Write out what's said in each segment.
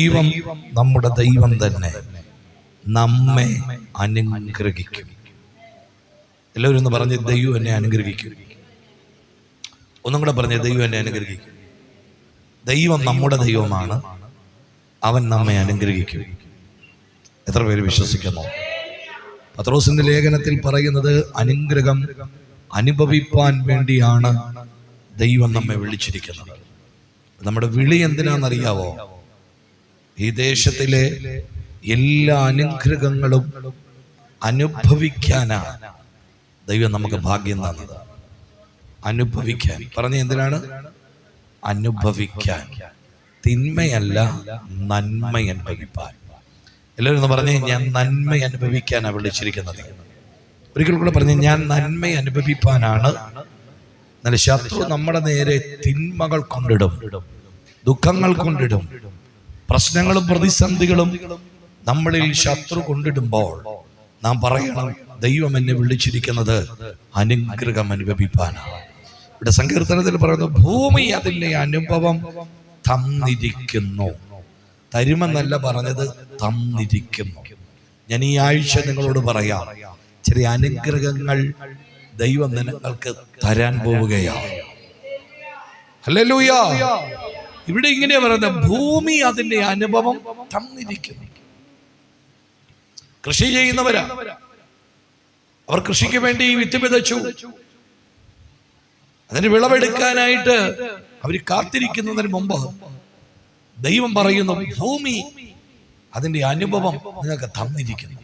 ദൈവം നമ്മുടെ ദൈവം തന്നെ നമ്മെ അനുഗ്രഹിക്കും. എല്ലാവരും ഒന്ന് പറഞ്ഞ് ദൈവം എന്നെ അനുഗ്രഹിക്കും. ഒന്നും കൂടെ പറഞ്ഞ് ദൈവം എന്നെ അനുഗ്രഹിക്കും. ദൈവം നമ്മുടെ ദൈവമാണ്. അവൻ നമ്മെ അനുഗ്രഹിക്കും. എത്ര പേര് വിശ്വസിക്കുന്നു? പത്രോസിന്റെ ലേഖനത്തിൽ പറയുന്നത് അനുഗ്രഹം അനുഭവിപ്പാൻ വേണ്ടിയാണ് ദൈവം നമ്മെ വിളിച്ചിരിക്കുന്നത്. നമ്മുടെ വിളി എന്തിനാണെന്നറിയാവോ? ഈ ദേശത്തിലെ എല്ലാ അനുഗ്രഹങ്ങളും അനുഭവിക്കാനാണ് ദൈവം നമുക്ക് ഭാഗ്യം തന്നത്. അനുഭവിക്കാൻ. പറഞ്ഞ എന്തിനാണ്? അനുഭവിക്കാൻ. തിന്മയല്ല നന്മ അനുഭവിപ്പാൻ. എല്ലാവരും ഒന്ന് പറഞ്ഞേ ഞാൻ നന്മ അനുഭവിക്കാനാണ് വിളിച്ചിരിക്കുന്നത്. ഒരിക്കൽ കൂടെ പറഞ്ഞു ഞാൻ നന്മ അനുഭവിപ്പാനാണ്. എന്നാൽ ശത്രു നമ്മുടെ നേരെ തിന്മകൾ കൊണ്ടിടും ദുഃഖങ്ങൾ കൊണ്ടിടും. പ്രശ്നങ്ങളും പ്രതിസന്ധികളും നമ്മളിൽ ശത്രു കൊണ്ടിടുമ്പോൾ നാം പറയണം ദൈവം എന്നെ വിളിച്ചിരിക്കുന്നത് അനുഗ്രഹം അനുഭവിപ്പാനാണ്. ഇവിടെ സങ്കീർത്തനത്തിൽ പറയുന്നു ഭൂമി അതിന്റെ അനുഭവം തന്നിരിക്കുന്നു. തരുമെന്നല്ല പറഞ്ഞത് തന്നിരിക്കുന്നു. ഞാൻ ഈ ആഴ്ച നിങ്ങളോട് പറയാം ചെറിയ അനുഗ്രഹങ്ങൾ ദൈവം നിങ്ങൾക്ക് തരാൻ പോവുകയാണ്. ഹല്ലേലൂയ. ഇവിടെ ഇങ്ങനെ പറയുന്നത് ഭൂമി അതിന്റെ അനുഭവം തന്നിരിക്കുന്നു. കൃഷി ചെയ്യുന്നവരാ. അവർ കൃഷിക്ക് വേണ്ടി വിത്ത് വിതച്ചു. അതിന് വിളവെടുക്കാനായിട്ട് അവർ കാത്തിരിക്കുന്നതിന് മുമ്പ് ദൈവം പറയുന്നു ഭൂമി അതിന്റെ അനുഭവം നിങ്ങൾക്ക് തന്നിരിക്കുന്നു.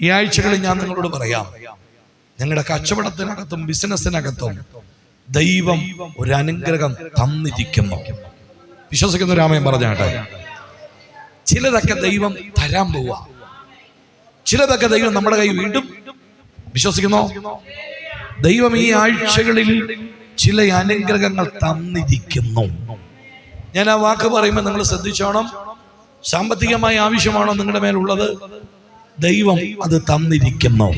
ഈ ആഴ്ചകളിൽ ഞാൻ നിങ്ങളോട് പറയാം നിങ്ങളുടെ കച്ചവടത്തിനകത്തും ബിസിനസ്സിനകത്തും ദൈവം ഒരു അനുഗ്രഹം തന്നിരിക്കുന്നു. വിശ്വസിക്കുന്ന രാമയം പറഞ്ഞാട്ടെ ചിലതൊക്കെ ദൈവം തരാൻ പോവാ. ചിലതൊക്കെ ദൈവം നമ്മുടെ കൈ വീണ്ടും വിശ്വസിക്കുന്നു. ദൈവം ഈ ആഴ്ചകളിൽ ചില അനുഗ്രഹങ്ങൾ തന്നിരിക്കുന്നു. ഞാൻ ആ വാക്ക് പറയുമ്പോൾ നിങ്ങൾ ശ്രദ്ധിച്ചോണം. സാമ്പത്തികമായ ആവശ്യമാണോ നിങ്ങളുടെ മേലുള്ളത്? ദൈവം അത് തന്നിരിക്കുന്നു.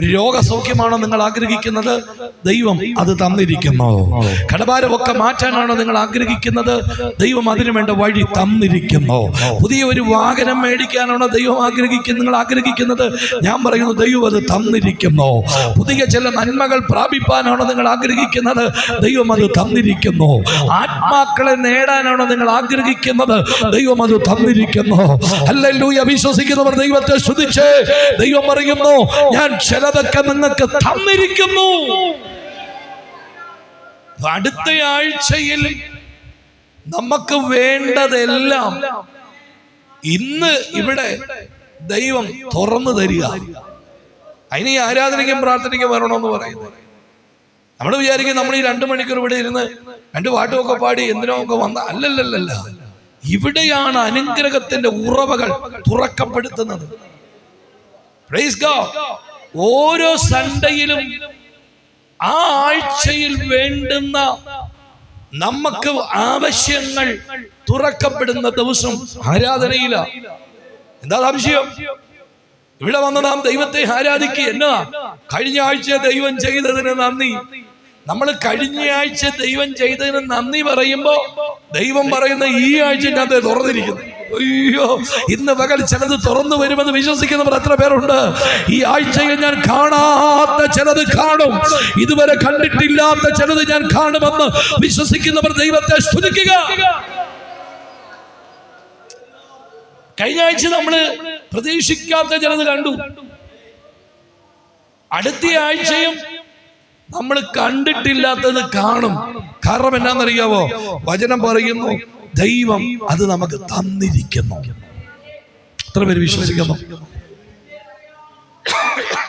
രോഗസൗഖ്യമാണോ നിങ്ങൾ ആഗ്രഹിക്കുന്നത്? ദൈവം അത് തന്നിരിക്കുന്നു. കടഭാരമൊക്കെ മാറ്റാനാണോ നിങ്ങൾ ആഗ്രഹിക്കുന്നത്? ദൈവം അതിനു വേണ്ട വഴി തന്നിരിക്കുന്നു. പുതിയ ഒരു വാഹനം മേടിക്കാനാണോ ദൈവം ആഗ്രഹിക്കുന്നത്? നിങ്ങൾ ആഗ്രഹിക്കുന്നത്? ഞാൻ പറയുന്നു ദൈവം അത് തന്നിരിക്കുന്നു. പുതിയ ചില നന്മകൾ പ്രാപിപ്പാനാണോ നിങ്ങൾ ആഗ്രഹിക്കുന്നത്? ദൈവം അത് തന്നിരിക്കുന്നു. ആത്മാക്കളെ നേടാനാണോ നിങ്ങൾ ആഗ്രഹിക്കുന്നത്? ദൈവം അത് തന്നിരിക്കുന്നു. അല്ലല്ലൂയ വിശ്വസിക്കുന്നവർ ദൈവത്തെ ശ്രുതിച്ച് ദൈവം പറയുന്നു ഞാൻ ചിലതൊക്കെ നിങ്ങൾക്ക് തന്നിരിക്കുന്നു. അടുത്ത ആഴ്ചയിൽ നമുക്ക് വേണ്ടതെല്ലാം ഇന്ന് ഇവിടെ ദൈവം തുറന്നു തരിക. അതിന് ആരാധനയ്ക്കും പ്രാർത്ഥനയ്ക്കും വരണമെന്ന് പറയുന്നത്. നമ്മൾ വിചാരിക്കും നമ്മൾ ഈ രണ്ടു മണിക്കൂർ ഇവിടെ ഇരുന്ന് രണ്ട് പാട്ടുമൊക്കെ പാടി എന്തിനോ ഒക്കെ വന്ന അല്ലല്ലല്ല ഇവിടെയാണ് അനുഗ്രഹത്തിന്റെ ഉറവകൾ തുറക്കപ്പെടുത്തുന്നത്. പ്രൈസ്. ഓരോ സൺഡേയിലും ആ ആഴ്ചയിൽ വേണ്ടുന്ന നമുക്ക് ആവശ്യങ്ങൾ തുറക്കപ്പെടുന്ന ദിവസം ആരാധനയില? എന്താ ആവശ്യം ഇവിടെ വന്ന് നാം ദൈവത്തെ ആരാധിക്കുക എന്നതാ? കഴിഞ്ഞ ആഴ്ച ദൈവം ചെയ്തതിന് നന്ദി. നമ്മൾ കഴിഞ്ഞ ആഴ്ച ദൈവം ചെയ്തതിന് നന്ദി പറയുമ്പോ ദൈവം പറയുന്ന ഈ ആഴ്ച ഞാൻ തുറന്നിരിക്കുന്നു. അയ്യോ ഇന്ന് പകൽ ചിലത് തുറന്നു വരുമെന്ന് വിശ്വസിക്കുന്നവർ എത്ര പേരുണ്ട്? ഈ ആഴ്ചയിൽ ഞാൻ കാണാത്ത ചിലത് കാണും. ഇതുവരെ കണ്ടിട്ടില്ലാത്ത ചിലത് ഞാൻ കാണുമെന്ന് വിശ്വസിക്കുന്നവർ ദൈവത്തെ സ്തുതിക്കുക. കഴിഞ്ഞ ആഴ്ച നമ്മൾ പ്രതീക്ഷിക്കാത്ത ചിലത് കണ്ടു. അടുത്ത ആഴ്ചയും നമ്മൾ കണ്ടിട്ടില്ലാത്തത് കാണും. കാരണം എന്നാന്നറിയാവോ വചനം പറയുന്നു ദൈവം അത് നമുക്ക് തന്നിരിക്കുന്നു. എത്ര പേര് വിശ്വസിക്കുന്നു?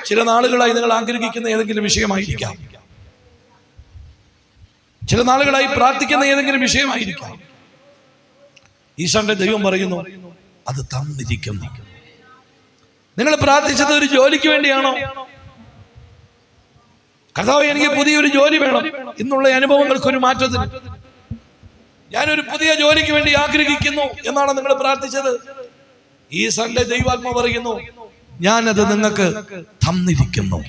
ചില നാളുകളായി നിങ്ങൾ ആഗ്രഹിക്കുന്ന ഏതെങ്കിലും വിഷയമായിരിക്കാം. ചില നാളുകളായി പ്രാർത്ഥിക്കുന്ന ഏതെങ്കിലും വിഷയമായിരിക്കാം. ഈശോന്റെ ദൈവം പറയുന്നു അത് തന്നിരിക്കുന്നു. നിങ്ങൾ പ്രാർത്ഥിച്ചത് ഒരു ജോലിക്ക് വേണ്ടിയാണോ? കർത്താവ് എനിക്ക് പുതിയൊരു ജോലി വേണം. ഇന്നുള്ള അനുഭവങ്ങൾക്കൊരു മാറ്റത്തിന്. ഞാനൊരു പുതിയ ജോലിക്ക് വേണ്ടി ആഗ്രഹിക്കുന്നു എന്നാണ് നിങ്ങൾ പ്രാർത്ഥിച്ചത്. ഈ സൺഡേ ദൈവാത്മ പറയുന്നു ഞാനത് നിങ്ങൾക്ക് തന്നിരിക്കുന്നു.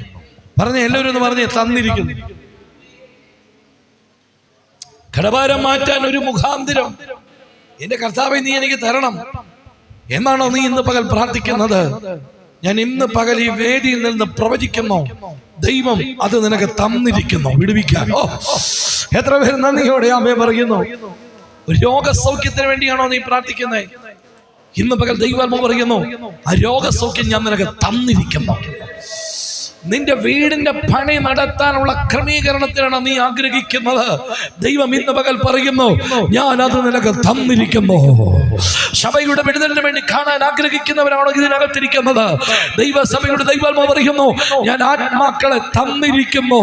പറഞ്ഞ എല്ലാവരും ഒന്ന് പറഞ്ഞേ തന്നിരിക്കുന്നു. കടഭാരം മാറ്റാൻ ഒരു മുഖാന്തിരം എന്റെ കർത്താവെ നീ എനിക്ക് തരണം എന്നാണോ നീ ഇന്ന് പകൽ പ്രാർത്ഥിക്കുന്നത്? ഞാൻ ഇന്ന് പകൽ ഈ വേദിയിൽ നിന്ന് പ്രവചിക്കുന്നു. ദൈവം അത് നിനക്ക് തന്നിരിക്കുന്നു. വിടുവിക്കാൻ. ഓ എത്ര പേര് നന്ദിയോടെ അമ്മയെ പറയുന്നു. രോഗസൗഖ്യത്തിന് വേണ്ടിയാണോ നീ പ്രാർത്ഥിക്കുന്നത് ഇന്ന് പകൽ ദൈവാത്മ പറയുന്നു ആ രോഗസൗഖ്യം ഞാൻ നിനക്ക് തന്നിരിക്കുന്നു. നിന്റെ വീടിന്റെ പണി നടത്താനുള്ള ക്രമീകരണത്തിനാണ് നീ ആഗ്രഹിക്കുന്നത്. ദൈവം ഇന്ന് പകൽ പറയുന്നു ഞാൻ അത് നിനക്ക് തന്നിരിക്കുന്നു. സഭയുടെ വിടുതലിന് വേണ്ടി കാണാൻ ആഗ്രഹിക്കുന്നവരാണോ ഇതിനകത്തിരിക്കുന്നത്? ദൈവസഭയുടെ ദൈവാത്മ പറയുന്നു ഞാൻ ആത്മാക്കളെ തന്നിരിക്കുന്നു.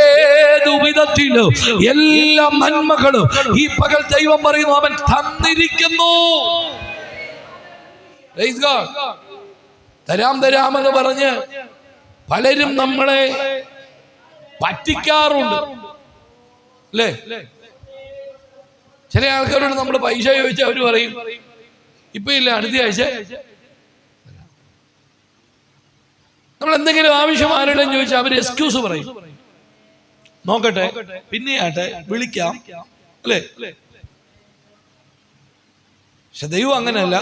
ഏതു വിധത്തിലും എല്ലാ നന്മകളും ഈ പകൽ ദൈവം പറയുന്നു അവൻ തന്നിരിക്കുന്നു. തരാം തരാമെന്ന് പറഞ്ഞ് പലരും നമ്മളെ പറ്റിക്കാറുണ്ട്. അല്ലേ ചില ആൾക്കാരോട് നമ്മൾ പൈസ ചോദിച്ചാൽ അവർ പറയും. ഇപ്പൊ ഇല്ല അടുത്ത ആഴ്ച. നമ്മൾ എന്തെങ്കിലും ആവശ്യം ആരോടും ചോദിച്ചാൽ അവർ എക്സ്ക്യൂസ് പറയും. നോക്കട്ടെ പിന്നെ ആട്ടെ വിളിക്കാം. അല്ലേ? പക്ഷെ ദൈവം അങ്ങനെയല്ല.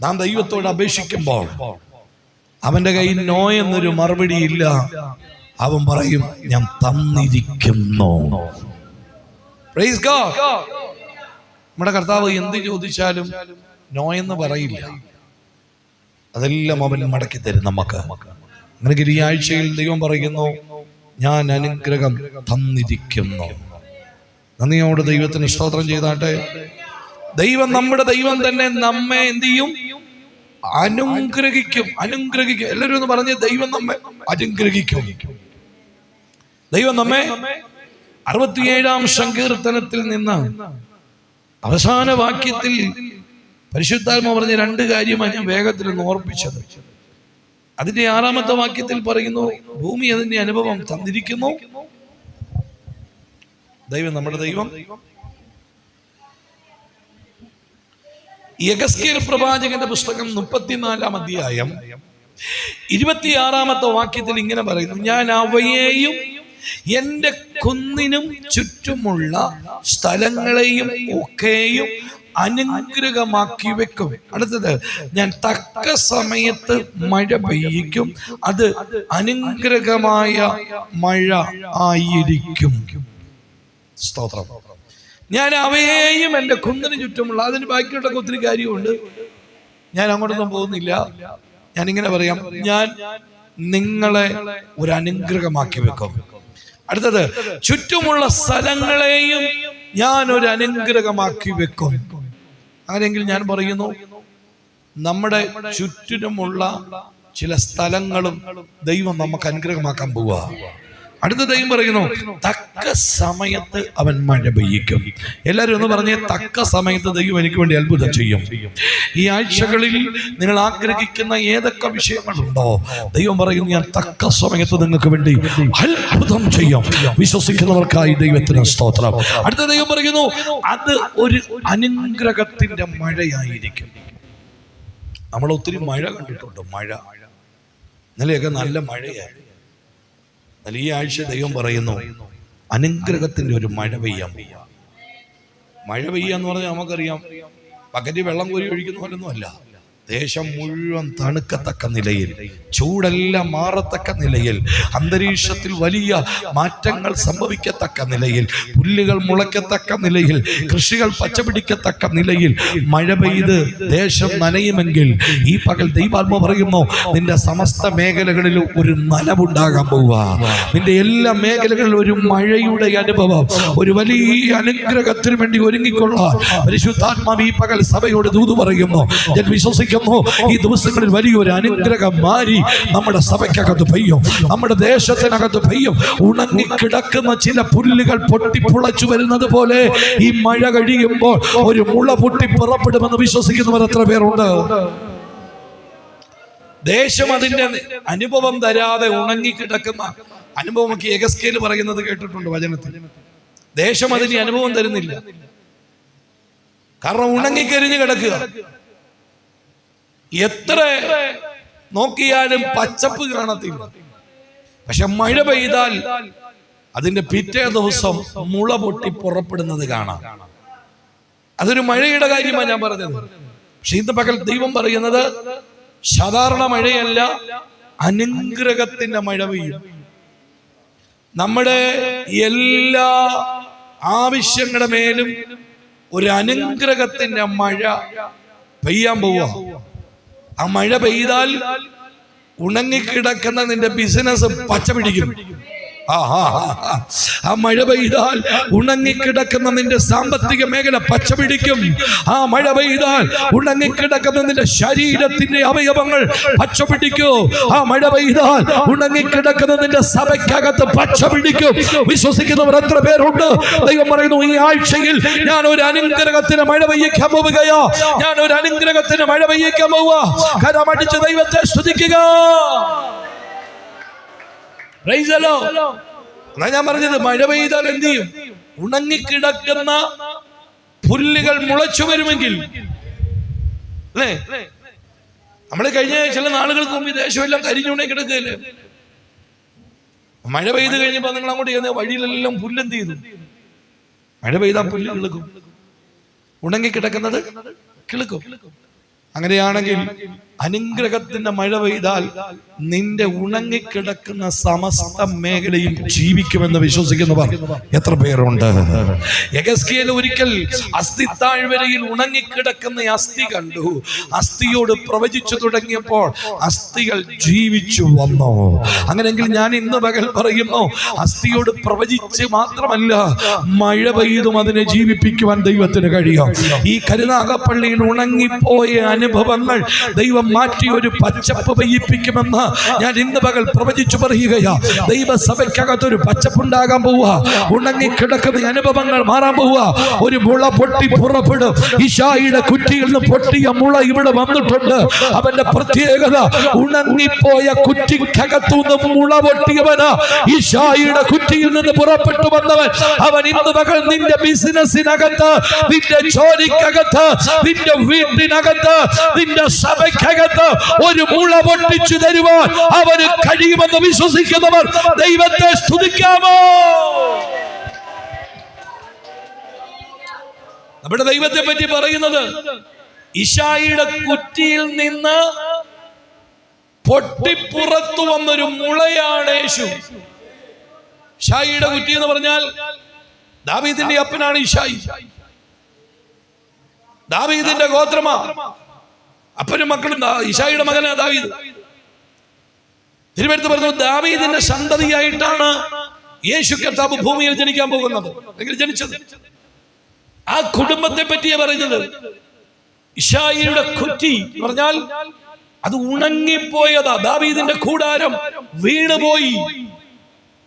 നാം ദൈവത്തോട് അപേക്ഷിക്കുമ്പോൾ അവന്റെ കയ്യിൽ നോ എന്നൊരു മറുപടി ഇല്ല അവൻ പറയും ഞാൻ തന്നിരിക്കുന്നു. നമ്മുടെ കർത്താവ് എന്ത് ചോദിച്ചാലും നോ എന്ന് പറയില്ല. അതെല്ലാം അവൻ മടക്കി തരും നമുക്ക്. അങ്ങനെ ഈ ആഴ്ചയിൽ ദൈവം പറയുന്നു ഞാൻ അനുഗ്രഹം തന്നിരിക്കുന്നു. നന്ദിയോട് ദൈവത്തിന് സ്തോത്രം ചെയ്താട്ടെ. ദൈവം നമ്മുടെ ദൈവം തന്നെ നമ്മെ എന്ത് ചെയ്യും? അനുഗ്രഹിക്കും അനുഗ്രഹിക്കും. എല്ലാവരും ഒന്ന് പറഞ്ഞ് ദൈവം നമ്മെ അനുഗ്രഹിക്കും. ദൈവം നമ്മെ അറുപത്തിയേഴാം സങ്കീർത്തനത്തിൽ നിന്ന് അവസാന വാക്യത്തിൽ പരിശുദ്ധാത്മ പറഞ്ഞ രണ്ട് കാര്യമാണ് ഞാൻ വേഗത്തിൽ ഒന്ന് ഓർപ്പിച്ചത്. അതിന്റെ ആറാമത്തെ വാക്യത്തിൽ പറയുന്നു ഭൂമി അതിന്റെ അനുഭവം തന്നിരിക്കുന്നു. ദൈവം നമ്മുടെ ദൈവം. യഗസ്കേൽ പ്രവാചകന്റെ പുസ്തകം മുപ്പത്തിനാലാം അധ്യായം. ഇരുപത്തിയാറാമത്തെ വാക്യത്തിൽ ഇങ്ങനെ പറയുന്നു ഞാൻ അവയെയും എന്റെ കുന്നിനും ചുറ്റുമുള്ള സ്ഥലങ്ങളെയും ഒക്കെയും അനുഗ്രഹമാക്കി വെക്കും. അടുത്തത് ഞാൻ തക്ക സമയത്ത് മഴ പെയ്യിക്കും അത് അനുഗ്രഹമായ മഴ ആയിരിക്കും. സ്തോത്രം. ഞാൻ അവയെയും എന്റെ കുന്നിന് ചുറ്റുമുള്ള അതിന് ബാക്കിയുള്ള ഒത്തിരി കാര്യമുണ്ട്. ഞാൻ അങ്ങോട്ടൊന്നും പോകുന്നില്ല. ഞാൻ ഇങ്ങനെ പറയാം. ഞാൻ നിങ്ങളെ ഒരു അനുഗ്രഹമാക്കി വെക്കും. അടുത്തത് ചുറ്റുമുള്ള സ്ഥലങ്ങളെയും ഞാൻ ഒരു അനുഗ്രഹമാക്കി വെക്കും. അങ്ങനെയെങ്കിൽ ഞാൻ പറയുന്നു നമ്മുടെ ചുറ്റിനുമുള്ള ചില സ്ഥലങ്ങളും ദൈവം നമുക്ക് അനുഗ്രഹമാക്കാൻ പോവുക. അടുത്ത ദൈവം പറയുന്നു തക്ക സമയത്ത് അവൻ മഴ പെയ്യിക്കും. എല്ലാവരും ഒന്ന് പറഞ്ഞേ തക്ക സമയത്ത് ദൈവം എനിക്ക് വേണ്ടി അത്ഭുതം ചെയ്യും. ഈ ആഴ്ചകളിൽ നിങ്ങൾ ആഗ്രഹിക്കുന്ന ഏതൊക്കെ വിഷയങ്ങളുണ്ടോ ദൈവം പറയുന്നു ഞാൻ തക്ക സമയത്ത് നിങ്ങൾക്ക് വേണ്ടി അത്ഭുതം ചെയ്യും. വിശ്വസിക്കുന്നവർക്കായി ദൈവത്തിന് സ്തോത്രം. അടുത്ത ദൈവം പറയുന്നു അത് ഒരു അനുഗ്രഹത്തിന്റെ മഴയായിരിക്കും. നമ്മൾ ഒത്തിരി മഴ കണ്ടിട്ടുണ്ട് മഴ. ഇന്നലെയൊക്കെ നല്ല മഴയായിരുന്നു. എന്നാൽ ഈ ആഴ്ച ദൈവം പറയുന്നു അനുഗ്രഹത്തിന്റെ ഒരു മഴ പെയ്യാൻ പോവുക മഴ പെയ്യാന്ന് പറഞ്ഞാൽ നമുക്കറിയാം പകരി വെള്ളം കോരി ഒഴിക്കുന്ന പോലൊന്നും അല്ല. ദേശം മുഴുവൻ തണുക്കത്തക്ക നിലയിൽ ചൂടെല്ലാം മാറത്തക്ക നിലയിൽ അന്തരീക്ഷത്തിൽ വലിയ മാറ്റങ്ങൾ സംഭവിക്കത്തക്ക നിലയിൽ പുല്ലുകൾ മുളയ്ക്കത്തക്ക നിലയിൽ കൃഷികൾ പച്ചപിടിക്കത്തക്ക നിലയിൽ മഴ പെയ്ത് ദേശം നനയുമെങ്കിൽ ഈ പകൽ ദൈവാത്മ പറയുന്നു നിന്റെ സമസ്ത മേഖലകളിലും ഒരു നനവുണ്ടാകാൻ പോവുക. നിന്റെ എല്ലാ മേഖലകളിലും ഒരു മഴയുടെ അനുഭവം ഒരു വലിയ അനുഗ്രഹത്തിന് വേണ്ടി ഒരുങ്ങിക്കൊള്ളാൻ. പരിശുദ്ധാത്മാവ് ഈ പകൽ സഭയോട് ദൂതു പറയുന്നു. ഞാൻ വിശ്വസിക്കുന്നു ഈ ദിവസങ്ങളിൽ വലിയൊരു അനുഗ്രഹം മാറി നമ്മുടെ സഭയ്ക്കകത്ത് പെയ്യും നമ്മുടെ ദേശത്തിനകത്ത് പെയ്യും. ഉണങ്ങിക്കിടക്കുന്ന ചില പുല്ലുകൾ പൊട്ടിപ്പുളച്ചു വരുന്നത് പോലെ ഈ മഴ കഴിയുമ്പോൾ ഒരു മുള പൊട്ടി പുറപ്പെടുമെന്ന് വിശ്വസിക്കുന്നവർ എത്ര പേരുണ്ട്? ദേശം അതിന്റെ അനുഭവം തരാതെ ഉണങ്ങിക്കിടക്കുന്ന അനുഭവം ഒക്കെ എഗസ്കേൽ പറയുന്നത് കേട്ടിട്ടുണ്ട് വചനത്തിൽ. ദേശം അതിന് അനുഭവം തരുന്നില്ല. കാരണം ഉണങ്ങിക്കരിഞ്ഞു കിടക്കുക. എത്ര നോക്കിയാലും പച്ചപ്പ് കാണത്തില്ല പക്ഷെ മഴ പെയ്താൽ അതിന്റെ പിറ്റേ ദിവസം മുള പൊട്ടി പുറപ്പെടുന്നത് കാണാം. അതൊരു മഴയുടെ കാര്യമാണ് ഞാൻ പറഞ്ഞത്. പക്ഷെ ഇന്ന് പകൽ ദൈവം പറയുന്നത് സാധാരണ മഴയല്ല അനുഗ്രഹത്തിന്റെ മഴ പെയ്യും. നമ്മുടെ എല്ലാ ആവശ്യങ്ങളുടെ മേലും ഒരു അനുഗ്രഹത്തിന്റെ മഴ പെയ്യാൻ പോവുക. ആ മഴ പെയ്താൽ ഉണങ്ങിക്കിടക്കുന്ന നിന്റെ ബിസിനസ് പച്ച പിടിക്കും. ആ, മഴ പെയ്താൽ ഉണങ്ങിക്കിടക്കുന്ന നിന്റെ സാമ്പത്തിക മേഖല പച്ചപിടിക്കും ആ മഴ പെയ്താൽ ഉണങ്ങിക്കിടക്കുന്ന നിന്റെ ശരീരത്തിന്റെ അവയവങ്ങൾ പച്ചപിടിക്കൂ ആ മഴ പെയ്താൽ ഉണങ്ങിക്കിടക്കുന്ന നിന്റെ സഭയ്ക്കകത്ത് പച്ചപിടിക്കും വിശ്വസിക്കുന്നവർ എത്ര പേരുണ്ട്? ദൈവം പറയുന്നു ഈ ആഴ്ചയിൽ ഞാൻ ഒരു അനുഗ്രഹത്തിന് മഴ പെയ്യിക്കാൻ പോവുകയോ. ഞാൻ ഒരു അനുഗ്രഹത്തിന് മഴ പെയ്യിക്കാൻ പോവുക. കരമടിച്ച് ദൈവത്തെ സ്തുതിക്കുക. The ഞാൻ പറഞ്ഞത് മഴ പെയ്താൽ എന്ത് ചെയ്യും? ഉണങ്ങിക്കിടക്കുന്ന പുല്ലുകൾ മുളച്ചു വരുമെങ്കിൽ. അല്ലേ? നമ്മൾ കഴിഞ്ഞ ചില നാളുകൾക്ക് മുമ്പ് ദേശമെല്ലാം കരിഞ്ഞുണങ്ങി കിടക്കുകയല്ലേ? മഴ പെയ്ത് കഴിഞ്ഞപ്പോ നിങ്ങൾ അങ്ങോട്ട് ചെയ്യുന്ന വഴിയിലെല്ലാം പുല്ലെന്ത് ചെയ്തു? മഴ പെയ്താൽ പുല്ല് കിളുക്കും. ഉണങ്ങി കിടക്കുന്നത് കിളുക്കും. അങ്ങനെയാണെങ്കിൽ അനുഗ്രഹത്തിന്റെ മഴ പെയ്താൽ നിന്റെ ഉണങ്ങിക്കിടക്കുന്ന സമസ്ത മേഖലയും ജീവിക്കുമെന്ന് വിശ്വസിക്കുന്നവർ എത്ര പേരുണ്ട്? യഗസ്കിയൽ ഒരിക്കൽ അസ്ഥി താഴ്വരയിൽ ഉണങ്ങിക്കിടക്കുന്ന അസ്ഥി കണ്ടു. അസ്ഥിയോട് പ്രവചിച്ചു തുടങ്ങിയപ്പോൾ അസ്ഥികൾ ജീവിച്ചു വന്നു. അങ്ങനെങ്കിൽ ഞാൻ ഇന്ന് പകൽ പറയുന്നു അസ്ഥിയോട് പ്രവചിച്ച് മാത്രമല്ല മഴ പെയ്തും അതിനെ ജീവിപ്പിക്കുവാൻ ദൈവത്തിന് കഴിയും. ഈ കരുനാഗപ്പള്ളിയിൽ ഉണങ്ങിപ്പോയ അനുഭവങ്ങൾ ദൈവം മാറ്റി ഒരു പച്ചപ്പ് പെയ്യിപ്പിക്കുമെന്ന് ഞാൻ ഇന്ന് പകൽ പ്രവചിച്ചു പറയുകയാ. ദൈവസഭയ്ക്കകത്ത് ഒരു പച്ചപ്പുണ്ടാകാൻ പോവുക. ഉണങ്ങിക്കിടക്കുന്ന അനുഭവങ്ങൾ മാറാൻ പോവുക. ഒരു മുള പൊട്ടി പുറപ്പെടും. ഇഷായിയുടെ കുറ്റിയിൽ നിന്ന് പൊട്ടിയ മുള ഇവിടെ വന്നിട്ടുണ്ട്. അവന്റെ പ്രത്യേകത ഉണങ്ങിപ്പോയ കുറ്റിക്കകത്തുനിന്ന് മുള പൊട്ടിയവന്. ഇഷായിയുടെ കുറ്റിയിൽ നിന്ന് പുറപ്പെട്ടു വന്നവൻ. അവൻ ഇന്ന് മകൾ നിന്റെ ബിസിനസ്സിനകത്ത് നിന്റെ ജോലിക്കകത്ത് നിന്റെ വീട്ടിനകത്ത് നിന്റെ സഭയ്ക്കകത്ത് ഒരു മുള പൊട്ടിച്ചു തരുവാൻ അവന് കഴിയുമെന്ന് വിശ്വസിക്കുന്നവർ ദൈവത്തെ സ്തുതിക്കാമോ? നമ്മുടെ ദൈവത്തെ പറ്റി പറയുന്നത് ഇഷായിയുടെ കുറ്റിയിൽ നിന്ന് പൊട്ടിപ്പുറത്തു വന്നൊരു മുളയാണ് യേശു. ഇഷായിയുടെ കുറ്റി എന്ന് പറഞ്ഞാൽ ദാവീദിന്റെ അപ്പനാണ് ഇഷായി ദാവീദിന്റെ ഗോത്രമാ. അപ്പനും മക്കളും ഇഷായിയുടെ മകനാ ദാവീദ്. തിരുവനന്തപുരത്ത് പറഞ്ഞു ദാവീദിന്റെ സന്തതിയായിട്ടാണ് യേശു കർത്താവ് ഭൂമിയിൽ ജനിക്കാൻ പോകുന്നത്. അല്ലെങ്കിൽ ജനിച്ചത്? ആ കുടുംബത്തെ പറ്റിയാ പറയുന്നത്. ഇഷായിയുടെ കുറ്റി പറഞ്ഞാൽ അത് ഉണങ്ങിപ്പോയതാ. ദാവീദിന്റെ കൂടാരം വീണുപോയി.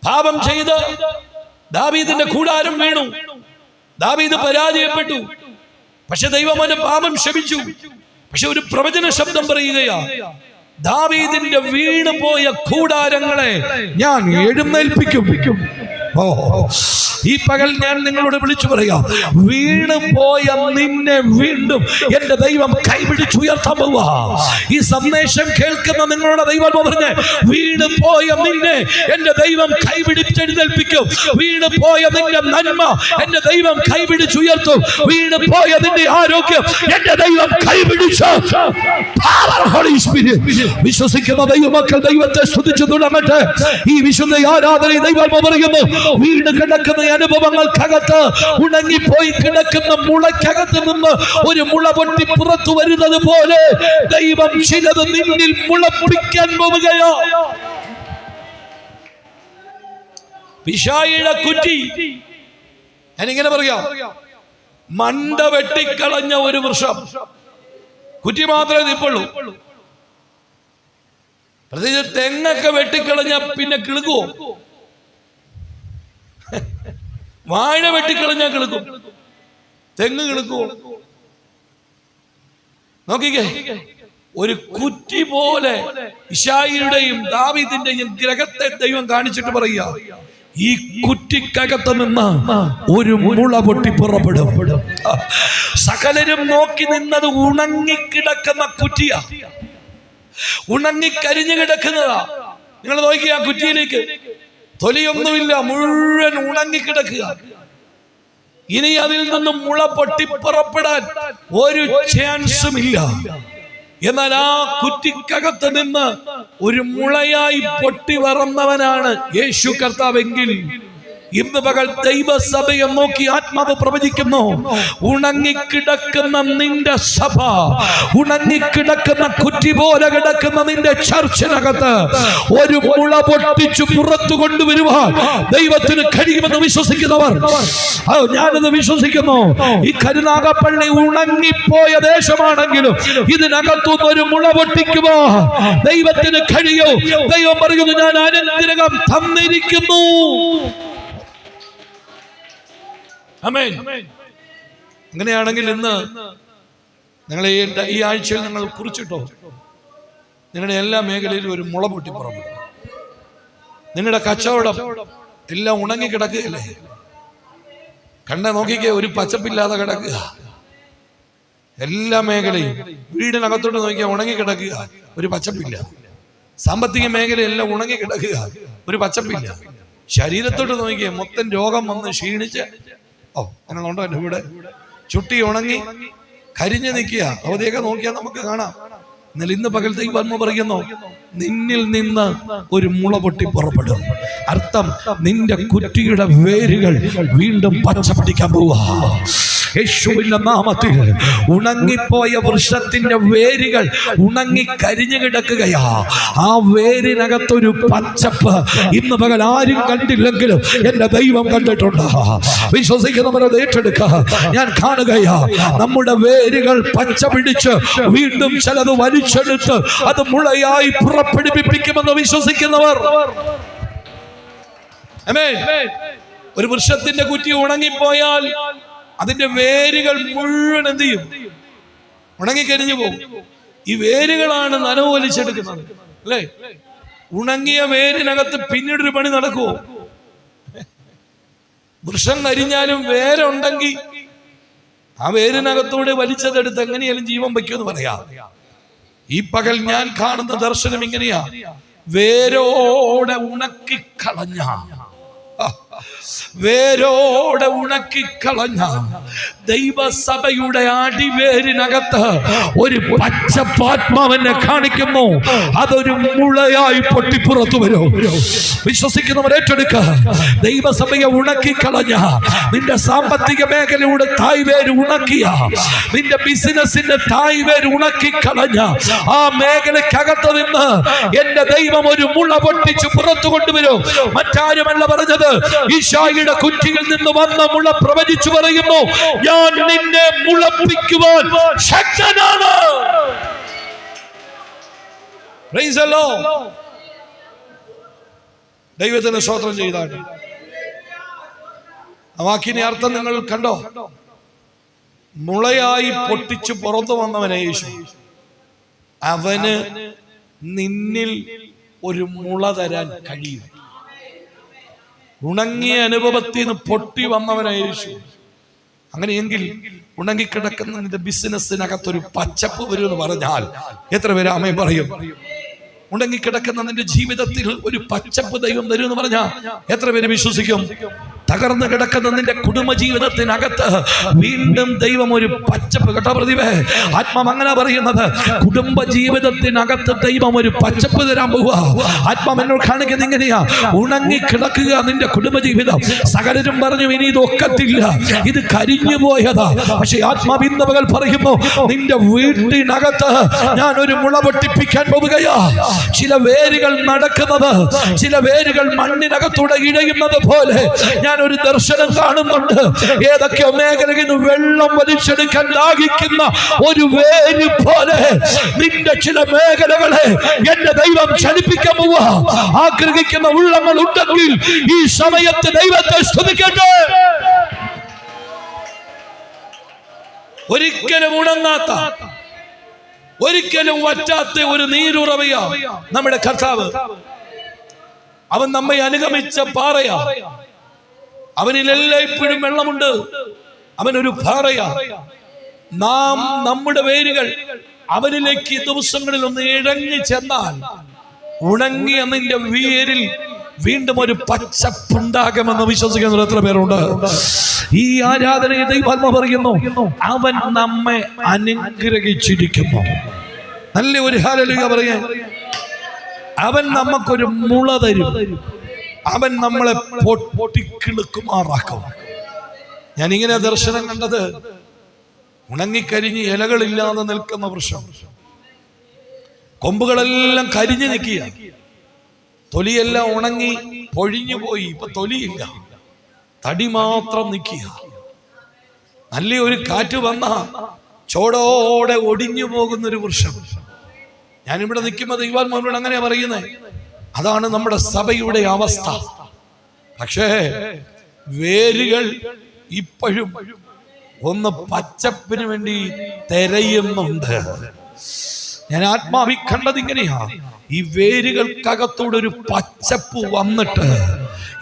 പാപം ചെയ്ത് ദാവീദിന്റെ കൂടാരം വീണു. ദാവീദ് പരാജയപ്പെട്ടു. പക്ഷെ ദൈവം അവന്റെ പാപം ശപിച്ചു പക്ഷെ ഒരു പ്രവചന ശബ്ദം പറയുകയാ ദാവീദിന്റെ വീണ് പോയ കൂടാരങ്ങളെ ഞാൻ എഴുന്നേൽപ്പിക്കും. ഓ ഈ പകൽ ഞാൻ നിങ്ങളോട് വിളിച്ചു പറയാം. വീണ് പോയ നിന്നെ വീണ്ടും എന്റെ ദൈവം കൈപിടിച്ചുയർത്താൻ പോവുക. ഈ സന്ദേശം കേൾക്കുന്ന നിങ്ങളുടെ ദൈവം പറഞ്ഞ് വീണ് പോയ നിന്നെ എന്റെ ദൈവം കൈപിടിച്ചെഴുന്നേൽപ്പിക്കും. വീണ് പോയ നിന്റെ നന്മ എന്റെ ദൈവം കൈപിടിച്ചുയർത്തും. വീണ് പോയ നിന്റെ ആരോഗ്യം എന്റെ ദൈവം കൈപിടിച്ച്. വിശ്വസിക്കുന്ന ദൈവമക്കൾ ദൈവത്തെ സ്തുതിച്ചു തുടങ്ങട്ടെ. ഈ വിശുദ്ധ ആരാധന ദൈവം പറയുന്നു വീണ് കിടക്കുന്ന അനുഭവങ്ങൾക്കകത്ത് ഉണങ്ങിപ്പോയി കിടക്കുന്ന മുളയ്ക്കകത്ത് നിന്ന് ഒരു മുള പൊട്ടി പുറത്തു വരുന്നത് പോലെ ദൈവം ചിലത് നിന്നിൽ മുളപ്പിക്കാൻ പോവുകയോ. പിശായിയുടെ കുറ്റി. ഞാനിങ്ങനെ പറയാം. മണ്ട വെട്ടിക്കളഞ്ഞ ഒരു വൃക്ഷം. കുറ്റി മാത്രമേ നിപ്പുള്ളൂ. പ്രത്യേകിച്ച് തെങ്ങൊക്കെ വെട്ടിക്കളഞ്ഞ പിന്നെ കിളുക്കുവോ? വാഴ വെട്ടിക്കളഞ്ഞ കിളുക്കും. തെങ്ങ് കിളുക്കുവോ നോക്കിക്കേ ഒരു കുറ്റി പോലെ ഇഷായിയുടെയും ദാവിദിന്റെയും ഗ്രഹത്തെ ദൈവം കാണിച്ചിട്ട് പറയുക ഈ കുറ്റിക്കകത്ത് നിന്ന് ഒരു മുള പൊട്ടി പുറപ്പെടും. സകലരും നോക്കി നിന്നത് ഉണങ്ങിക്കിടക്കുന്ന കുറ്റിയ. ഉണങ്ങിക്കരിഞ്ഞു കിടക്കുന്നതാ. നിങ്ങൾ നോക്കിയ കുറ്റിയിലേക്ക്. തൊലിയൊന്നുമില്ല മുഴുവൻ ഉണങ്ങിക്കിടക്കുക. ഇനി അതിൽ നിന്നും മുള പൊട്ടിപ്പുറപ്പെടാൻ ഒരു ചാൻസും ഇല്ല എന്നാൽ ആ കുറ്റിക്കകത്ത് നിന്ന് ഒരു മുളയായി പൊട്ടി വറന്നവനാണ് യേശു കർത്താവെങ്കിൽ ഇന്ന് പകൽ ദൈവസഭയെ നോക്കി ആത്മാവ് പ്രവചിക്കുന്നു. ഉണങ്ങിക്കിടക്കുന്ന നിന്റെ സഭ ഉണങ്ങിക്കിടക്കുന്ന കുറ്റി പോലെ കിടക്കുന്ന നിന്റെ ചർച്ചിനകത്ത് ഒരു മുള പൊട്ടിച്ചു പുറത്തു കൊണ്ടുവരുവാൻ ദൈവത്തിന് കഴിയുമെന്ന് വിശ്വസിക്കുന്നവർ. ഞാനത് വിശ്വസിക്കുന്നു. ഈ കരുനാഗപ്പള്ളി ഉണങ്ങിപ്പോയ ദേശമാണെങ്കിലും ഇതിനകത്തുനിന്ന് ഒരു മുള പൊട്ടിക്കുമോ ദൈവത്തിന് കഴിയോ. ദൈവം പറയുന്നു ഞാൻ അനുഗ്രഹം തന്നിരിക്കുന്നു. ആമേൻ. അങ്ങനെയാണെങ്കിൽ ഇന്ന് നിങ്ങൾ ഈ ആഴ്ചയിൽ നിങ്ങൾ കുറിച്ചിട്ടോ? നിങ്ങളുടെ എല്ലാ മേഖലയിലും ഒരു മുള പൊട്ടി പുറപ്പെടും നിങ്ങളുടെ കച്ചവടം എല്ലാം ഉണങ്ങി കിടക്കുകയല്ലേ? കണ്ട നോക്കിക്കേ ഒരു പച്ചപ്പില്ലാതെ കിടക്കുക. എല്ലാ മേഖലയും വീടിനകത്തോട്ട് നോക്കിയാൽ ഉണങ്ങി കിടക്കുക ഒരു പച്ചപ്പില്ല. സാമ്പത്തിക മേഖല എല്ലാം ഉണങ്ങി കിടക്കുക ഒരു പച്ചപ്പില്ല. ശരീരത്തോട്ട് നോക്കിയാൽ മൊത്തം രോഗം വന്ന് ക്ഷീണിച്ച് ഓ അങ്ങനെ ഉണ്ടോ എന്റെ വീട് ചുട്ടി ഉണങ്ങി കരിഞ്ഞു നിൽക്കുക. അവധിയൊക്കെ നോക്കിയാൽ നമുക്ക് കാണാം. എന്നാൽ ഇന്ന് പകലത്തേക്ക് ദൈവം പറയുന്നു നിന്നിൽ നിന്ന് ഒരു മുള പൊട്ടി പുറപ്പെടും. അർത്ഥം നിന്റെ കുറ്റിയുടെ വേരുകൾ വീണ്ടും പച്ച പിടിക്കാൻ പോവാ യേശുവിന്റെ നാമത്തിൽ ഉണങ്ങിപ്പോയ വൃക്ഷത്തിന്റെ വേരുകൾ ഉണങ്ങി കരിഞ്ഞു കിടക്കുകയാ. ആ വേരിനകത്തൊരു പച്ചപ്പ് ഇന്ന് പകൽ ആരും കണ്ടില്ലെങ്കിലും എന്റെ ദൈവം കണ്ടിട്ടുണ്ട്. വിശ്വസിക്കുന്നവരത് ഏറ്റെടുക്ക. ഞാൻ കാണുകയാ നമ്മുടെ വേരുകൾ പച്ച പിടിച്ച് വീണ്ടും ചിലത് വലിച്ചെടുത്ത് അത് മുളയായി പുറപ്പെടുപ്പിപ്പിക്കുമെന്ന് വിശ്വസിക്കുന്നവർ. ഒരു വൃക്ഷത്തിന്റെ കുറ്റി ഉണങ്ങിപ്പോയാൽ അതിന്റെ വേരുകൾ മുഴുവൻ എന്ത് ചെയ്യും? ഉണങ്ങിക്കരിഞ്ഞു പോകും. ഈ വേരുകളാണ് നനവ് വലിച്ചെടുക്കുന്നത്. അല്ലേ? ഉണങ്ങിയ വേരിനകത്ത് പിന്നീട് ഒരു പണി നടക്കുവോ? വൃക്ഷം കരിഞ്ഞാലും വേരുണ്ടെങ്കിൽ ആ വേരിനകത്തൂടെ വലിച്ചതെടുത്ത് എങ്ങനെയാലും ജീവൻ വയ്ക്കുമെന്ന് പറയാം. ഈ പകൽ ഞാൻ കാണുന്ന ദർശനം ഇങ്ങനെയാ. വേരോടെ ഉണക്കി ഉണക്കിക്കളഞ്ഞ. വേരോടെ ഉണക്കിക്കളഞ്ഞ ദൈവസഭയുടെ അടിവേരിനകത്ത് ഒരു പച്ചപ്പാത്മാവെന്നെ കാണിക്കുന്നു. അതൊരു മുളയായി പൊട്ടിപ്പുറത്തു വരും. വിശ്വസിക്കുന്നവർ ഏറ്റെടുക്ക. ദൈവസഭയെ ഉണക്കിക്കളഞ്ഞ നിന്റെ സാമ്പത്തിക മേഖലയുടെ തായ് വേര് ഉണക്കിയ നിന്റെ ബിസിനസിന്റെ തായ് വേര് ഉണക്കിക്കളഞ്ഞ ആ മേഖലക്കകത്ത് നിന്ന് എന്റെ ദൈവം ഒരു മുള പൊട്ടിച്ച് പുറത്തു കൊണ്ടുവരും. മറ്റാരുമല്ല പറഞ്ഞത് ഈശായിയുടെ കുറ്റിയിൽ നിന്ന് വന്ന മുള പ്രവചിച്ചു പറയുന്നു ഞാൻ നിന്നെ മുളപ്പിക്കുവാൻ ശക്തനാണ്. ദൈവത്തിന് സ്വോത്രം ചെയ്താണ് ആ വാക്കിനെ അർത്ഥം നിങ്ങൾ കണ്ടോ? മുളയായി പൊട്ടിച്ച് പുറത്തു വന്നവനെ യേശു. അവന് നിന്നിൽ ഒരു മുള തരാൻ കഴിയും. ഉണങ്ങിയ അനുഭവത്തിൽ നിന്ന് പൊട്ടി വന്നവനായിരിക്കും അങ്ങനെയെങ്കിൽ ഉണങ്ങിക്കിടക്കുന്ന നിന്റെ ബിസിനസ്സിനകത്തൊരു പച്ചപ്പ് വരും എന്ന് പറഞ്ഞാൽ എത്ര പേര് അമ്മയും പറയും? ഉണങ്ങിക്കിടക്കുന്ന നിന്റെ ജീവിതത്തിൽ ഒരു പച്ചപ്പ് ദൈവം തരും എന്ന് പറഞ്ഞാൽ എത്ര പേര് വിശ്വസിക്കും? തകർന്നു കിടക്കുന്ന നിന്റെ കുടുംബ ജീവിതത്തിനകത്ത് വീണ്ടും ദൈവം ഒരു പച്ചപ്പ് കേട്ടോ പ്രതിഭേ. ആത്മാവ് അങ്ങനെ പറയുന്നത് കുടുംബ ജീവിതത്തിനകത്ത് ദൈവം ഒരു പച്ചപ്പ് തരാൻ പോവുക. ആത്മാവ് എന്നോട് കാണിക്കുന്നത് ഇങ്ങനെയാ ഉണങ്ങി കിടക്കുക നിന്റെ കുടുംബ ജീവിതം സകലരും പറഞ്ഞു ഇനി ഇത് ഒക്കത്തില്ല ഇത് കരിഞ്ഞു പോയതാ. പക്ഷെ ആത്മാവ് പകൽ പറയുന്നു നിന്റെ വീട്ടിനകത്ത് ഞാൻ ഒരു മുള പൊട്ടിപ്പിക്കാൻ പോവുകയാ. ചില വേരുകൾ നടക്കുന്നത് ചില വേരുകൾ മണ്ണിനകത്തൂടെ ഇഴയുന്നത് പോലെ ഞാൻ ഒരു ദർശനം കാണുന്നുണ്ട്. ഏതൊക്കെയോ മേഖലയിൽ നിന്ന് വെള്ളം വലിച്ചെടുക്കാൻ ദാഹിക്കുന്ന ഒരു വേര് പോലെ നിന്റെ ചില മേഖലകളെ എന്റെ ദൈവം ചലിപ്പിക്കാൻ പോവുക ആഗ്രഹിക്കുന്ന ഉള്ളങ്ങൾ ഉണ്ടെങ്കിൽ ഈ സമയത്ത് ദൈവത്തെ സ്തുതിക്കട്ടെ. ഒരിക്കലും ഉണങ്ങാത്ത ഒരിക്കലും വറ്റാത്ത ഒരു നീരുറവയാ നമ്മുടെ കർത്താവ്. അവൻ നമ്മെ അനുഗമിച്ച പാറയാ. അവനിൽ എല്ലായ്പ്പോഴും വെള്ളമുണ്ട്. അവനൊരു ഭാറയാ. നാം നമ്മുടെ വേരുകൾ അവനിലേക്ക് ദിവസങ്ങളിൽ ഒന്ന് ഇഴങ്ങി ചെന്നാൽ ഉണങ്ങിയ നിന്റെ വേരിൽ വീണ്ടും ഒരു പച്ചപ്പുണ്ടാകുമെന്ന് വിശ്വസിക്കുന്ന എത്ര പേരുണ്ട്? ഈ ആരാധനയെ ദൈവാത്മ പറയുന്നു അവൻ നമ്മെ അനുഗ്രഹിച്ചിരിക്കുന്നു. നല്ല ഒരു ഹാലലുക പറയാൻ അവൻ നമുക്കൊരു മുള തരും. അവൻ നമ്മളെ പൊട്ടിക്കിളുക്കുമാറാക്കും ഞാനിങ്ങനെ ദർശനം കണ്ടത് ഉണങ്ങിക്കരിഞ്ഞ് ഇലകളില്ലാതെ നിൽക്കുന്ന വൃക്ഷം. കൊമ്പുകളെല്ലാം കരിഞ്ഞു നിൽക്കുക തൊലിയെല്ലാം ഉണങ്ങി പൊഴിഞ്ഞു പോയി. ഇപ്പൊ തൊലിയില്ല. തടി മാത്രം നിൽക്കുക. നല്ല ഒരു കാറ്റ് വന്ന ചോടോടെ ഒടിഞ്ഞു പോകുന്ന ഒരു വൃക്ഷം. ഞാനിവിടെ നിൽക്കുമ്പോൾ ദൈവാത്മാവിനോട് അങ്ങനെയാ പറയുന്നത് അതാണ് നമ്മുടെ സഭയുടെ അവസ്ഥ. പക്ഷേ വേരുകൾ ഇപ്പോഴും ഒന്ന് പച്ചപ്പിന് വേണ്ടി തെരയുന്നുണ്ട്. ഞാൻ ആത്മാവി കണ്ടത് ഇങ്ങനെയാ. ഈ വേരുകൾക്കകത്തോടെ ഒരു പച്ചപ്പ് വന്നിട്ട്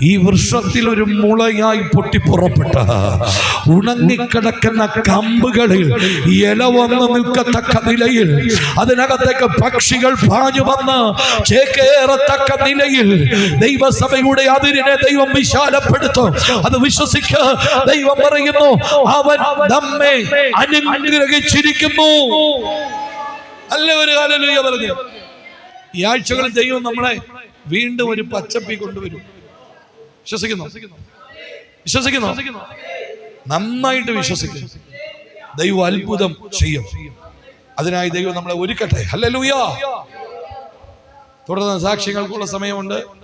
ഈ വൃക്ഷത്തിൽ ഒരു മുളയായി പൊട്ടിപ്പുറപ്പെട്ട് ഉണങ്ങിക്കിടക്കുന്ന കമ്പുകളിൽ ഇല വന്ന് നിൽക്കത്തക്ക നിലയിൽ അതിനകത്തേക്ക് പക്ഷികൾ പാഞ്ഞു വന്ന് ചേക്കേറത്തക്ക നിലയിൽ ദൈവസഭയുടെ അതിരിനെ ദൈവം വിശാലപ്പെടുത്തും. അത് വിശ്വസിക്ക. ദൈവം പറയുന്നു അവൻ നമ്മെ അനുഗ്രഹിച്ചിരിക്കുന്നു. അല്ല ഒരു കാലം പറഞ്ഞു? ഈ ആഴ്ചകളിൽ ദൈവം നമ്മളെ വീണ്ടും ഒരു പച്ചപ്പി കൊണ്ടുവരും. വിശ്വസിക്കുന്നു? വിശ്വസിക്കുന്നു? നന്നായിട്ട് വിശ്വസിക്കും. ദൈവം അത്ഭുതം ചെയ്യും. അതിനായി ദൈവം നമ്മളെ ഒരുക്കട്ടെ. ഹല്ലേലൂയ. തുടർന്ന് സാക്ഷ്യങ്ങൾക്കുള്ള സമയമുണ്ട്.